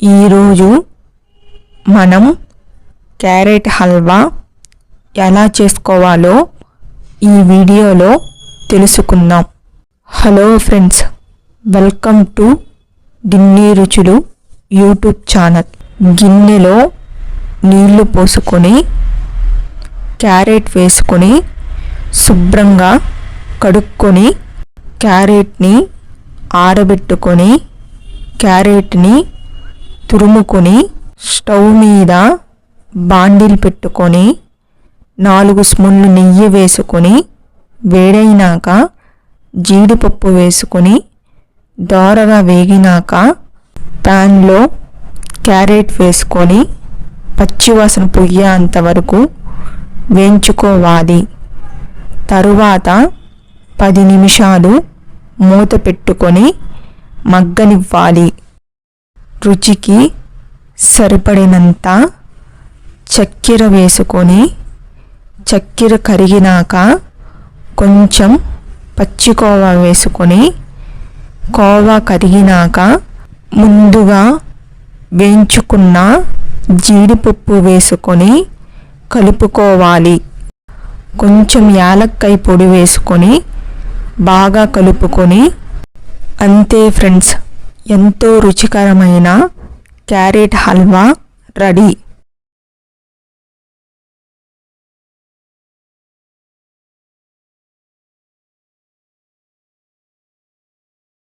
ఈరోజు మనం క్యారెట్ హల్వా ఎలా చేసుకోవాలో ఈ వీడియోలో తెలుసుకుందాం. హలో ఫ్రెండ్స్ వెల్కమ్ టు గిన్నె రుచులు యూట్యూబ్ ఛానల్. గిన్నెలో నీళ్ళు పోసుకొని క్యారెట్ వేసుకొని శుభ్రంగా కడుక్కొని క్యారెట్ని ఆరబెట్టుకొని క్యారెట్ని తురుముకొని స్టవ్ మీద బాండిల్ పెట్టుకొని నాలుగు స్పూన్లు నెయ్యి వేసుకొని వేడైనాక జీడిపప్పు వేసుకొని దోరగా వేగినాక ప్యాన్లో క్యారెట్ వేసుకొని పచ్చివాసన పొయ్యేంత వరకు వేయించుకోవాలి. తరువాత పది నిమిషాలు మూత పెట్టుకొని మగ్గనివ్వాలి. రుచికి సరిపడినంత చక్కెర వేసుకొని చక్కెర కరిగినాక కొంచెం పచ్చి కోవా వేసుకొని కోవా కరిగినాక ముందుగా వేయించుకున్న జీడిపప్పు వేసుకొని కలుపుకోవాలి. కొంచెం యాలక్కాయ పొడి వేసుకొని బాగా కలుపుకొని అంతే ఫ్రెండ్స్. ఎంతో రుచికరమైన క్యారెట్ హల్వా రెడీ.